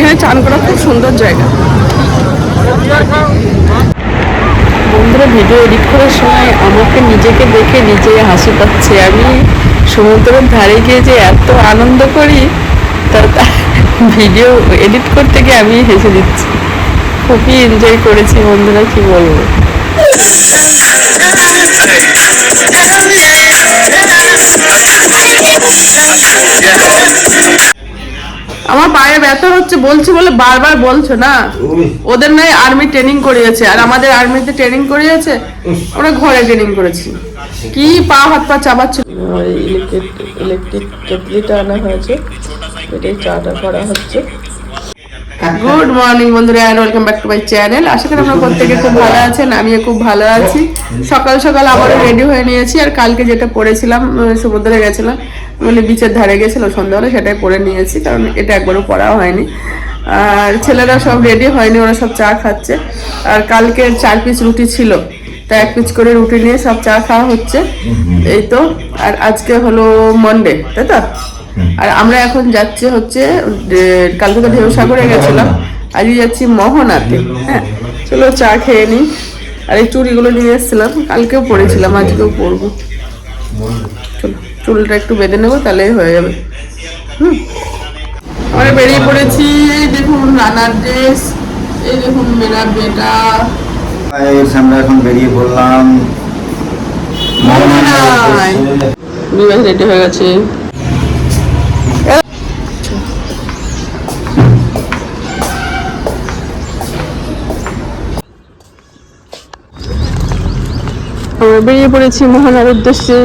এখানে চান করা খুব সুন্দর জায়গা। বন্ধুরা, ভিডিও এডিট করার সময় আমাকে নিজেকে দেখে নিজে হাসি পাচ্ছে। আমি সমুদ্রের ধারে গিয়ে যে এত আনন্দ করি তা তা- ভিডিও এডিট করতে গিয়ে আমি হেসে দিচ্ছি। খুবই এনজয় করেছি বন্ধুরা, কি বলব? আমার পায়ে ব্যথা হচ্ছে বলছি বলে বারবার বলছো না। ওদের নয় আর্মি ট্রেনিং করিয়েছে। আর আমাদের আর্মিতে ট্রেনিং করিয়েছে ওরা ঘরে ট্রেনিং করেছি। কি পা হাত পা চাবাচ্ছে? ইলেকট্রিক ইলেকট্রিক কেটলিটা আনা হয়েছে। এটাই চাটা করা হচ্ছে। গুড মর্নিং বন্ধুরা and welcome back to my channel আশা করি আপনারা প্রত্যেকে খুব ভালো আছেন আমিও খুব ভালো আছি। সকাল সকাল আবারও রেডি হয়ে নিয়েছি আর কালকে যেটা পড়েছিলাম সমুদ্রে গেছিলাম মানে বিচের ধারে গেছিলাম সন্ধ্যাবেলা, সেটাই পরে নিয়েছি, কারণ এটা একবারও পরা হয়নি। আর ছেলেরা সব রেডি হয়নি, ওরা সব চা খাচ্ছে। আর কালকে চার পিস রুটি ছিল, তা এক পিস করে রুটি নিয়ে সব চা খাওয়া হচ্ছে। এই তো, আর আজকে হলো মন্ডে তাই তো? আর আমরা এখন যাচ্ছি হচ্ছে কালকে তো ঢেউ সাগরে গেছিলাম। আজকে যাচ্ছি মোহনাতে হ্যাঁ। চলো চা খেয়ে নিই। আর এই চুড়িগুলো নিয়ে এসেছিলাম, কালকেও পরেছিলাম, আজকেও চলো চুলটা একটু বেঁধে নেব তাহলেই হয়ে যাবে। হুম। আমরা বেরিয়ে পড়েছি এই দেখুন রানার ড্রেস এই দেখুন মেরা বেটা। আমরা এখন বেরিয়ে পড়লাম। মোহনায় বিবাহ রেডি হয়ে গেছে। আমরা বেরিয়ে পড়েছি মহানার উদ্দেশ্যে।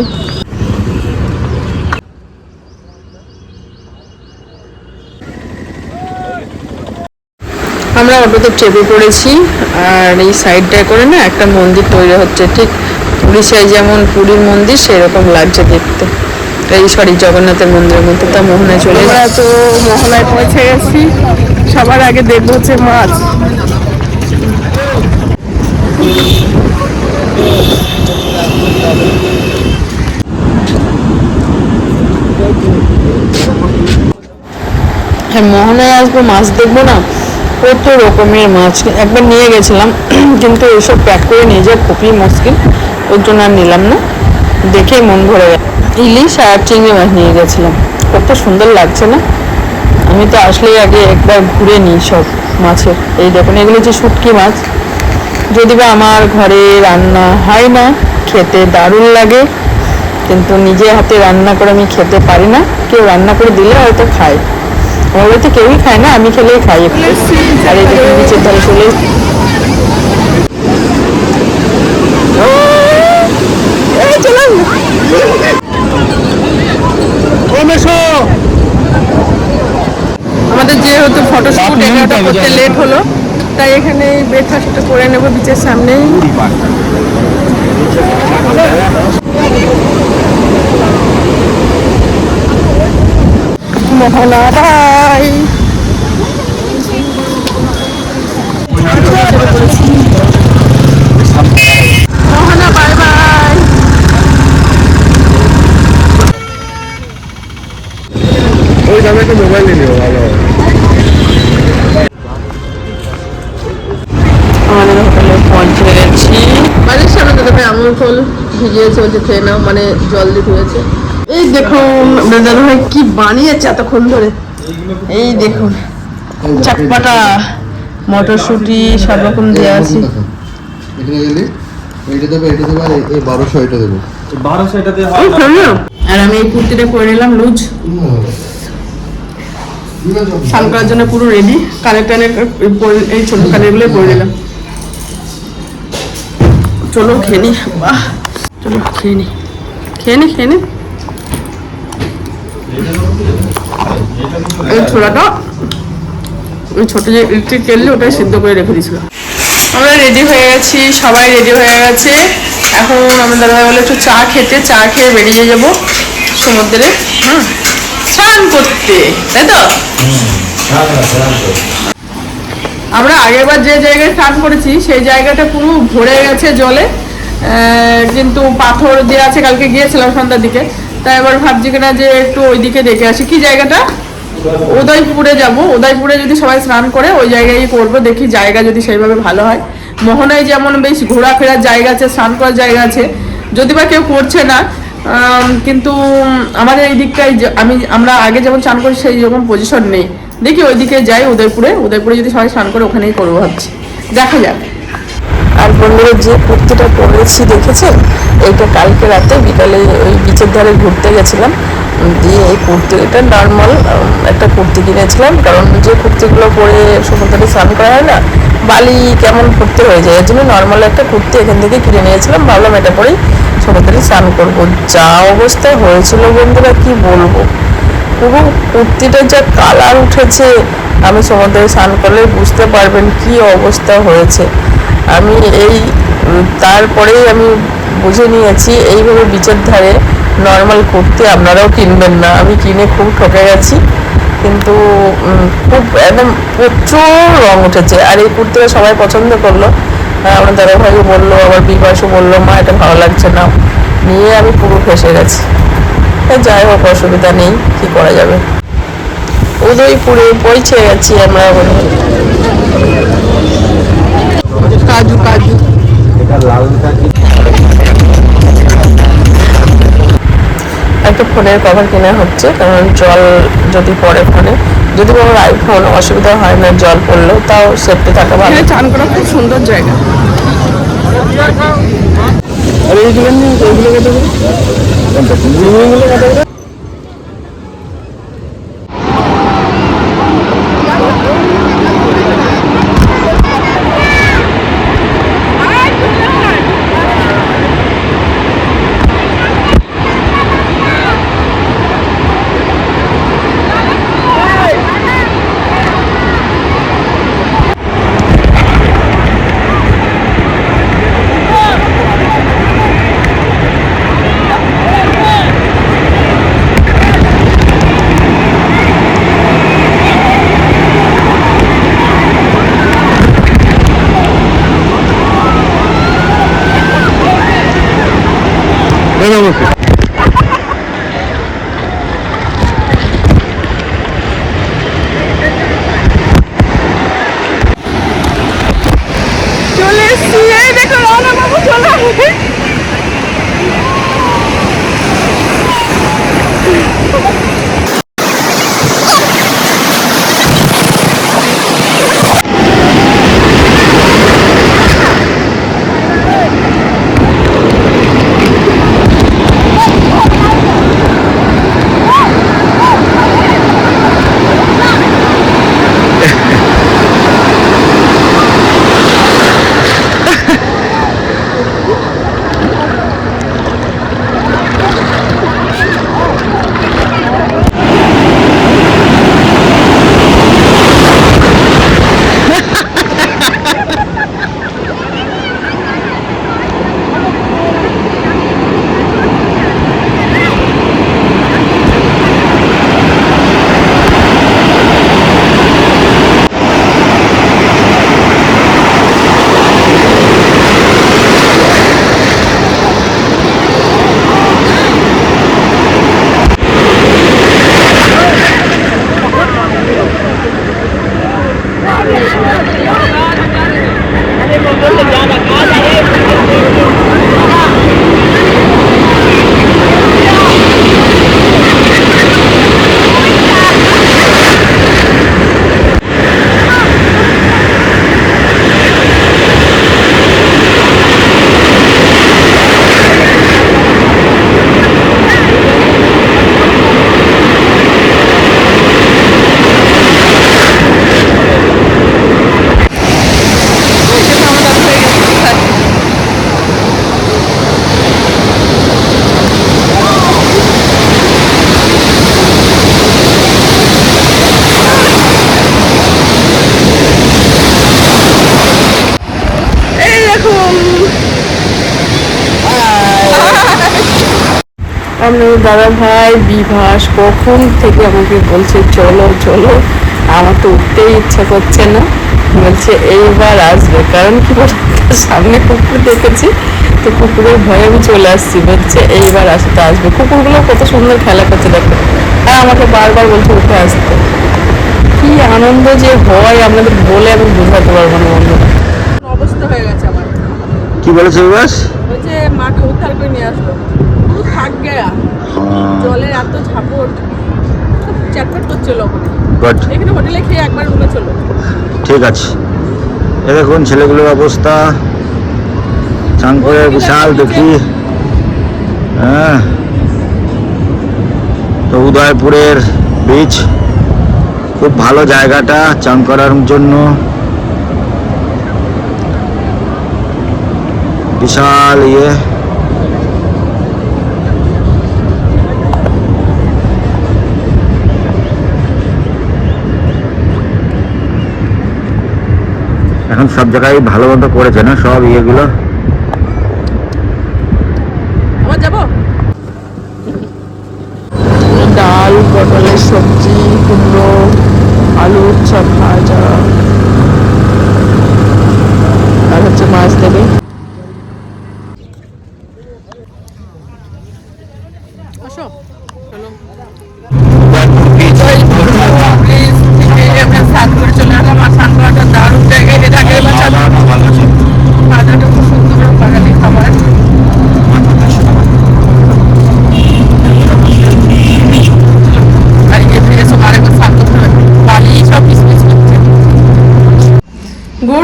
অটোতে চেপে পড়েছি আর এই সাইডটায় করে না একটা মন্দির তৈরি হচ্ছে ঠিক উড়িষ্যায় যেমন পুরীর মন্দির সেরকম লাগছে দেখতে। এই সরি জগন্নাথের মন্দিরের মধ্যে তা মোহনায় চলে আমরা তো মোহনায় পৌঁছে গেছি সবার আগে দেখব হচ্ছে মাছ। হ্যাঁ মোহনায় আসব মাছ দেখব না? কত রকমের মাছ একবার নিয়ে গেছিলাম, কিন্তু এসব প্যাক করে নিয়ে যাওয়া খুবই মুশকিল। ওর জন্য আর নিলাম না। দেখেই মন ভরে গেল। ইলিশ আর চিংড়ি মাছ নিয়ে গেছিলাম। কত সুন্দর লাগছে না? আমি তো আসলেই আগে একবার ঘুরে নিই সব মাছের। এই দেখুন, এগুলো হচ্ছে শুটকি মাছ। যদি বা আমার ঘরে রান্না হয় না, খেতে দারুণ লাগে, কিন্তু নিজে হাতে রান্না করে আমি খেতে পারি না। কেউ রান্না করে দিলে হয়তো খাই আমার তো কেউই খায় না আমি খেলেই খাই একটু আর এই দেখুন নিচের ধারে চলে। আমাদের যেহেতু ফটোশুট এগারোটা করতে লেট হলো তাই এখানে ব্রেকফাস্টটা করে নেব বিচের সামনেই। মোহনা ভাই মোবাইল নিয়ে নিও ভালো আমাদের হোটেলে পৌঁছে গেছি বাড়ির সামনে তো দেখো আমুল ফল ভিজিয়েছে বলছে খেয়ে নাও মানে জল দিয়ে ধুয়েছে। এই দেখুন দাদা ভাই কি বানিয়েছে এতক্ষণ ধরে। এই দেখুন চাটপাটা মটরশুঁটি সব রকম দেওয়া আছে। এখানে গেলে এটা দেবে আর এই বারোশো এটা দেবে। বারোশো এটাতে এই আর আমি এই কুর্তিটা পরে নিলাম লুজ। স্নান করার জন্য পুরো রেডি কানের টানের এই ছোট কানেরগুলো পরে নিলাম। চলো খেয়ে নি। বাহ চলো খেয়ে নি। খেয়ে নি খেয়ে নি? এই ছোলাটা? ওই ছোট যে ইলেকট্রিক কেটলি ওটাই সিদ্ধ করে রেখে দিয়েছিল আমরা রেডি হয়ে গেছি, সবাই রেডি হয়ে গেছে। এখন আমাদের দাদা বলে একটু চা খেতে, চা খেয়ে বেরিয়ে যাব সমুদ্রে। হুম, স্নান করতে, তাই তো? আমরা আগেরবার যে জায়গায় স্নান করেছি, সেই জায়গাটা পুরো ভরে গেছে জলে। কিন্তু পাথর দিয়ে আছে, কালকে গিয়েছিলাম সন্ধ্যার দিকে। তাই এবার ভাবছি কিনা যে একটু ওইদিকে দেখে আসি। কি জায়গাটা? উদয়পুরে যাব। উদয়পুরে যদি সবাই স্নান করে, ওই জায়গায় করব দেখি জায়গা যদি সেইভাবে ভালো হয়। মোহনায় যেমন বেশ ঘোরাফেরার জায়গা আছে, স্নান করার জায়গা আছে। যদি বা কেউ করছে না কিন্তু আমাদের এই দিকটায় আমি, আমরা আগে যেমন স্নান করি, সেই রকম পজিশন নেই। দেখি ওইদিকে যাই উদয়পুরে। উদয়পুরে যদি সবাই স্নান করে, ওখানেই করব ভাবছি। দেখা যাক। আর বন্ধুরা যে কুর্তিটা পরেছি, দেখেছেন? এইটা কালকে রাতে বিকালে ওই বিচের ধারে ঘুরতে গেছিলাম। দিয়ে এই কুর্তিটা নর্মাল একটা কুর্তি কিনেছিলাম। কারণ যে কুর্তিগুলো পরে সমুদ্রে স্নান করা হয় না, বালি কেমন কুর্তি হয়ে যায়। এর জন্য নর্মাল একটা কুর্তি এখান থেকে কিনে নিয়েছিলাম। ভাবলাম এটা পরেই সমুদ্রে স্নান করব। যা অবস্থা হয়েছিল বন্ধুরা, কি বলব? পুরো কুর্তিটা যা কালার উঠেছে আমি সমুদ্রে স্নান করলে বুঝতে পারবেন কি অবস্থা হয়েছে। আমি এই তারপরেই আমি বুঝে নিয়েছি এইভাবে বিচের ধারে নর্মাল কুর্তি আপনারাও কিনবেন না। আমি কিনে খুব ঠকে গেছি কিন্তু খুব একদম প্রচুর রং উঠেছে। আর এই কুর্তিটা সবাই পছন্দ করল। আহ, আমার দাদা ভাইও বলল আবার বিপাশও বলল মা এটা ভালো লাগছে না। নিয়ে আমি পুরো ফেসে গেছি। যাই হোক অসুবিধা নেই কি করা যাবে? উদয়পুরে পৌঁছে গেছি আমরা কাজু কাজু। একটা ফোনের কভার কেনা হচ্ছে কারণ জল যদি পড়ে ফোনে যদি আমার আইফোন অসুবিধা হয় না জল পড়লেও তাও সেফটি থাকা ভালো। চান করা খুব সুন্দর জায়গা। আর এইগুলো নিয়ে আপনার দাদা ভাই বিভাস কখন থেকে আমাকে বলছে চলো চলো। আমার তো উঠতেই ইচ্ছা করছে না। বলছে এইবার আসবে। কারণ কি বলতো সামনে কুকুর দেখেছি তো কুকুরের ভয়ে আমি চলে আসছি। বলছে এইবার আসতে আসবে। কুকুরগুলো কত সুন্দর খেলা করছে দেখো। আর আমাকে বারবার বলছে উঠে আসতে। কি আনন্দ যে হয় আপনাদের বলে আমি বোঝাতে পারব না বন্ধু অবস্থা হয়ে গেছে আমার। কি বলেছে বাস বলছে মাকে উদ্ধার করে নিয়ে আসলো পুরো থাক গেয়া। জলের এত ঝাপট চ্যাটপ্যাট করছিল গুড এখানে হোটেলে খেয়ে একবার রুমে চলো। ঠিক আছে। এ দেখুন ছেলেগুলোর অবস্থা। চান করে বিশাল দেখি হ্যাঁ। তো উদয়পুরের বিচ খুব ভালো জায়গাটা চান করার জন্য। বিশাল ইয়ে। এখন সব জায়গায় ভালো মতো করেছে না সব ইয়েগুলো? আবার যাব? ডাল পটলের সবজি কুমড়ো আলুর সব ভাজা। আর হচ্ছে মাছ দেবে।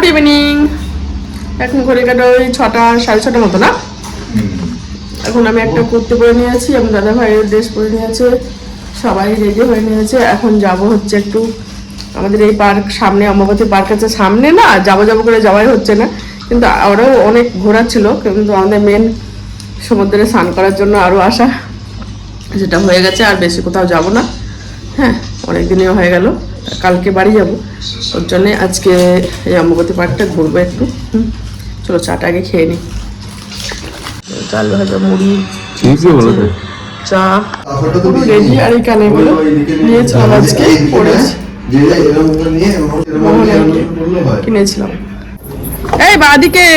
গুড ইভিনিং এখন ঘড়ি কাটা ওই ছটা সাড়ে ছটা মতো না? এখন আমি একটা কুর্তি পরে নিয়েছি আমি দাদা ভাইয়ের ড্রেস পরে নিয়েছে সবাই রেডি হয়ে নিয়েছে। এখন যাব হচ্ছে একটু আমাদের এই পার্ক সামনে অম্বাবতী পার্ক আছে সামনে না যাব যাব করে যাওয়াই হচ্ছে না। কিন্তু আরও অনেক ঘোরা ছিল কিন্তু আমাদের মেন সমুদ্রে স্নান করার জন্য আরও আসা যেটা হয়ে গেছে আর বেশি কোথাও যাব না। হ্যাঁ অনেক দিনই হয়ে গেল। কালকে বাড়ি যাব। ওর জন্যে আজকে এই অম্বাবতী পার্কটা ঘুরবো একটু। চলো চাটা আগে খেয়ে নিই চাল ভাজা মুড়ি চা। পুরো রেডি আর এই কানেগুলো নিয়েছিলাম আজকে পড়েছি কিনেছিলাম। এই বাদিকে।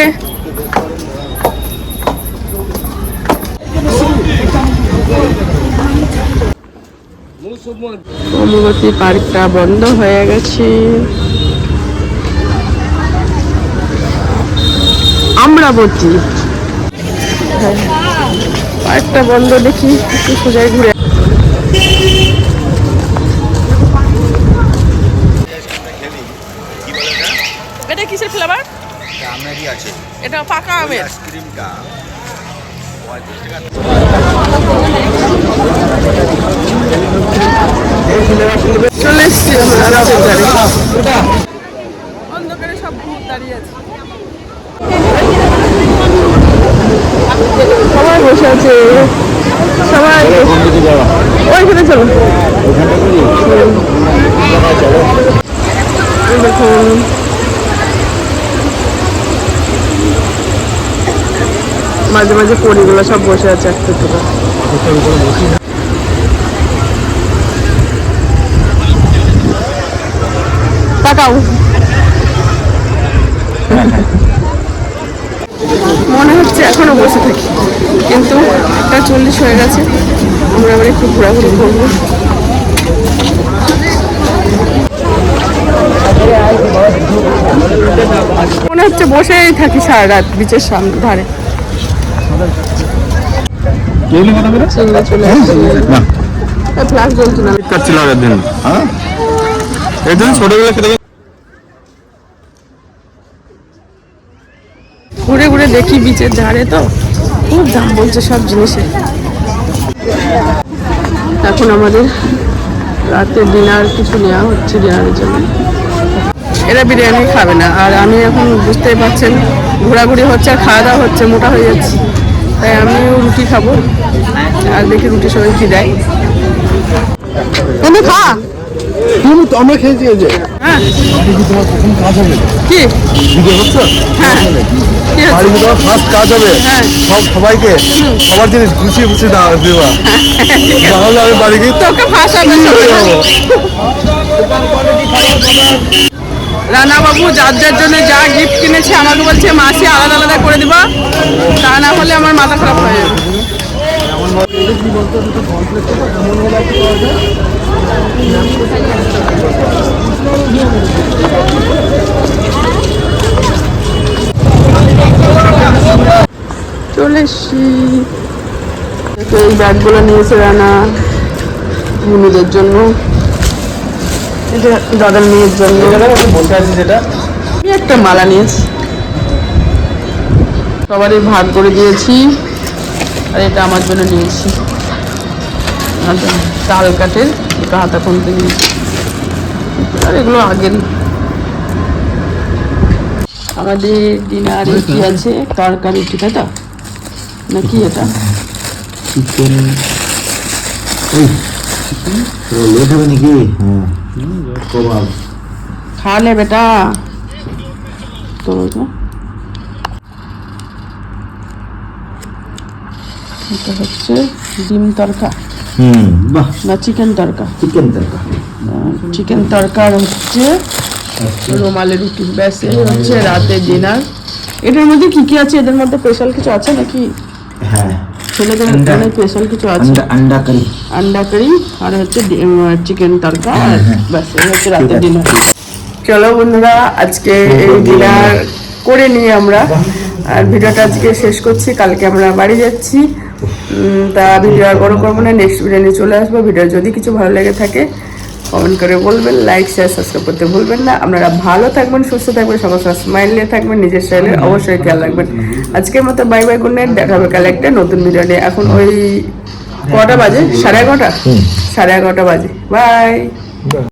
অমরবতী পার্কটা বন্ধ হয়ে গেছে। আমরাবতী পার্কটা বন্ধ দেখি একটু সোজায় ঘুরে এটা কিসের ফ্লেভার আমেরই আছে। এটা পাকা আমের। আইসক্রিমটা চলে এসছি আমরা। রাতের ধারে অন্ধকারে সব ভূত দাঁড়িয়ে আছে। সবাই বসে আছে। সবাই ওইখানে চলো। দেখুন মাঝে মাঝে পরিগুলো সব বসে আছে একটা করে তাকাও মনে হচ্ছে এখনও বসে থাকি কিন্তু একটা চল্লিশ হয়ে গেছে। আমরা আবার একটু ঘোরাঘুরি করব। মনে হচ্ছে বসেই থাকি সারা রাত বিচের সামনে ধারে। চিংড়ি চলে আসছে ফ্লাশ জ্বলছে না কাটছিল আগের দিন হ্যাঁ এর জন্য ছোটগুলো খেতে ঘুরে বিচের ধারে তো? খুব দাম বলছে সব জিনিসের এখন আমাদের রাতে ডিনার কিছু নেওয়া হচ্ছে ডিনারের জন্য। এরা বিরিয়ানি খাবে না আর আমি এখন বুঝতেই পারছেন ঘোরাঘুরি হচ্ছে আর খাওয়া দাওয়া হচ্ছে মোটা হয়ে যাচ্ছে। তাই আমিও রুটি খাব আর দেখি রুটি সবাই কি দেয়। কিন্তু খা। আমরা খেয়েছি হ্যাঁ। তোমার হ্যাঁ। সব সবাইকে জিনিস গুছিয়ে গুছিয়ে গিয়ে তোকে। রানাবাবু, যার যার জন্য যা গিফট কিনেছে, আমাকে বলছে, মাসে, আলাদা আলাদা করে দিবা। তা না হলে আমার মাথা খারাপ হয়ে যাবে। চলে এসছি। এই ব্যাগগুলো নিয়েছে রানা মুনুদের জন্য। এটা দাদার মেয়ের জন্য। বসে আছি যেটা আমি একটা মালা নিয়েছি। সবারই ভাগ করে দিয়েছি। আর এটা আমার জন্য নিয়েছি। তাল কাঠের, এটা হাতা খুনতে নিয়েছি। আর এগুলো আগের আমাদের ডিনারে কি আছে? তরকারি না কি এটা? চিকেন লেট হবে নাকি? হ্যাঁ। বেটা। তো এটা এটা হচ্ছে ডিম তরকা। হুম বাহ। না chicken tarka. Chicken tarka. Chicken তরকার হচ্ছে রুমালি রুটি। ব্যাস এই হচ্ছে রাতের ডিনার এটার মধ্যে কি কি আছে? এদের মধ্যে স্পেশাল কিছু আছে নাকি? হ্যাঁ। ছেলেদের। মধ্যে স্পেশাল কিছু আছে। আন্ডা কারি আন্ডা কারি আর হচ্ছে চিকেন তরকা হ্যাঁ, হ্যাঁ। ব্যাস এই হচ্ছে রাতের ডিনার চলো বন্ধুরা আজকে এই ডিনার করে নিই আমরা। আর ভিডিওটা আজকে শেষ করছি। কালকে আমরা বাড়ি যাচ্ছি। তা ভিডিও আর বড় করব না। নেক্সট ভিডিও নিয়ে চলে আসব। ভিডিও যদি কিছু ভালো লেগে থাকে কমেন্ট করে বলবেন লাইক শেয়ার সাবস্ক্রাইব করতে ভুলবেন না। আপনারা ভালো থাকবেন সুস্থ থাকবেন সবার সবাই স্মাইল নিয়ে থাকবেন নিজের শরীরে অবশ্যই খেয়াল রাখবেন। আজকের মতো বাই বাই গুড নাইট দেখা হবে কাল একটা নতুন ভিডিও নিয়ে। এখন ওই কটা বাজে? সাড়ে এগারোটা? সাড়ে এগারোটা বাজে। বাই